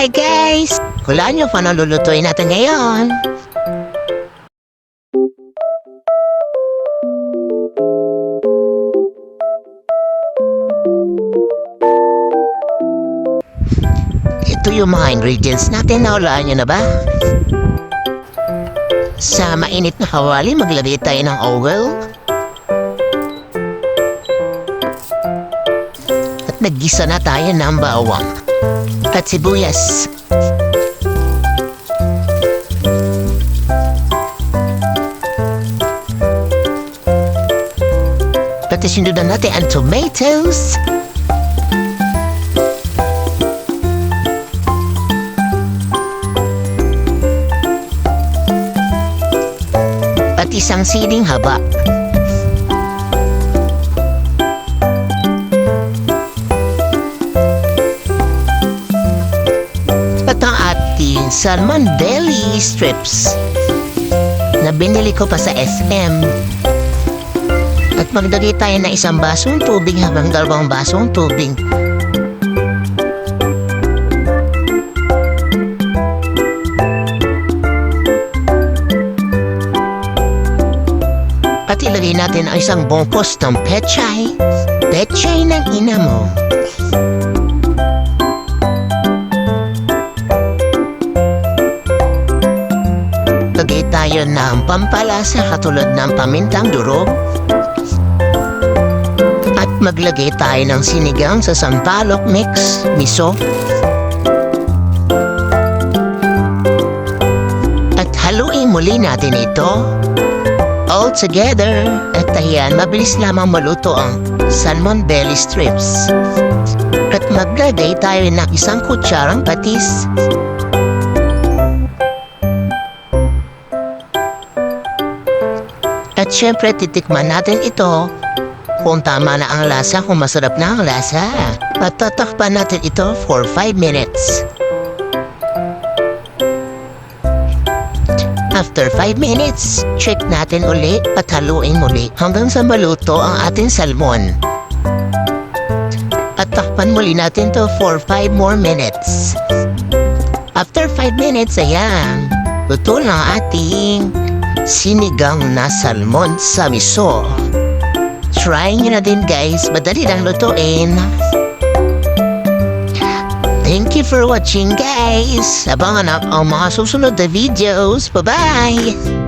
Hi guys! Hulaan niyo paano lulutuin natin ngayon. Ito yung mga ingredients natin. Nahulaan niyo na ba? Sa mainit na kawali, maglagay tayo ng oil. At naggisa na tayo ng bawang. At sibuyas. Pati natin ang tomatoes. At isang siling haba. Ating salmon belly strips na ko pa sa SM. At magdagay tayo na isang basong tubig habang dalawang basong tubig. At ilagay natin ang isang bongkos ng pechay. Pechay ng ina mo. Lagay tayo ng pampalasa katulad ng pamintang durog. At maglagay tayo ng sinigang sa sampalok mix, miso. At haluin muli natin ito. All together. At ayan, mabilis lamang maluto ang salmon belly strips. At maglagay tayo ng isang kutsarang patis. At syempre, titikman natin ito kung tama na ang lasa, kung masarap na ang lasa. At tatakpan natin ito for 5 minutes. After 5 minutes, check natin uli at haluin muli hanggang sa maluto ang ating salmon. At takpan muli natin to for 5 more minutes. After 5 minutes, ayan, luto na ating sinigang na salmon sa miso. Try nyo na din guys, madali lang lutuin. Thank you for watching guys. Abangan ang ang mga susunod na videos. Bye-bye!